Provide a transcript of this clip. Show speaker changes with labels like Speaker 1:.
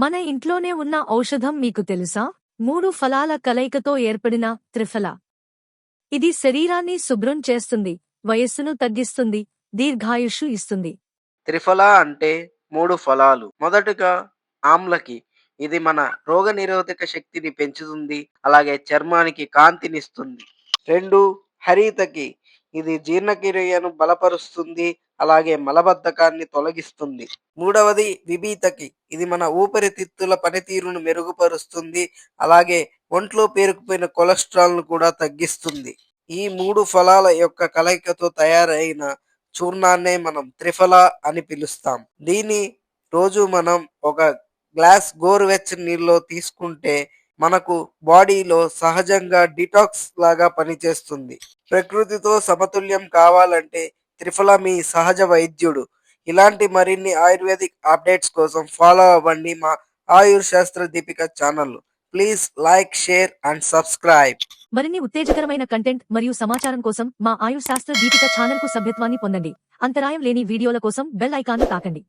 Speaker 1: మన ఇంట్లోనే ఉన్న ఔషధం మీకు తెలుసా? మూడు ఫలాల కలయికతో ఏర్పడిన త్రిఫల. ఇది శరీరాన్ని శుభ్రం చేస్తుంది వయస్సును తగ్గిస్తుంది దీర్ఘాయుషు ఇస్తుంది.
Speaker 2: త్రిఫల అంటే మూడు ఫలాలు. మొదటగా ఆమ్లకి. ఇది మన రోగ నిరోధక శక్తిని పెంచుతుంది అలాగే చర్మానికి కాంతినిస్తుంది. రెండు హరితకి. ఇది జీర్ణక్రియను బలపరుస్తుంది అలాగే మలబద్ధకాన్ని తొలగిస్తుంది. మూడవది విభీతకి. ఇది మన ఊపిరితిత్తుల పనితీరును మెరుగుపరుస్తుంది. అలాగే ఒంట్లో పేరుకుపోయిన కొలెస్ట్రాల్ను కూడా తగ్గిస్తుంది. ఈ మూడు ఫలాల యొక్క కలయికతో తయారైన చూర్ణాన్నే మనం త్రిఫల అని పిలుస్తాం. దీన్ని రోజు మనం ఒక గ్లాస్ గోరువెచ్చని నీళ్ళలో తీసుకుంటే మనకు బాడీలో సహజంగా డిటాక్స్ లాగా పనిచేస్తుంది. ప్రకృతితో సమతుల్యం కావాలంటే త్రిఫల మీ సహజ వైద్యుడు. ఇలాంటి మరిన్ని ఆయుర్వేదిక్ అప్డేట్స్ కోసం ఫాలో అవ్వండి మా Ayur Shastra Deepika channel. Please like share and subscribe.
Speaker 1: మరిన్ని ఉత్తేజకరమైన కంటెంట్ మరియు సమాచారం కోసం మా ఆయుర్ శాస్త్ర దీపిక ఛానల్కు సభ్యత్వాన్ని పొందండి. అంతరాయం లేని వీడియోల కోసం బెల్ ఐకాన్ను తాకండి.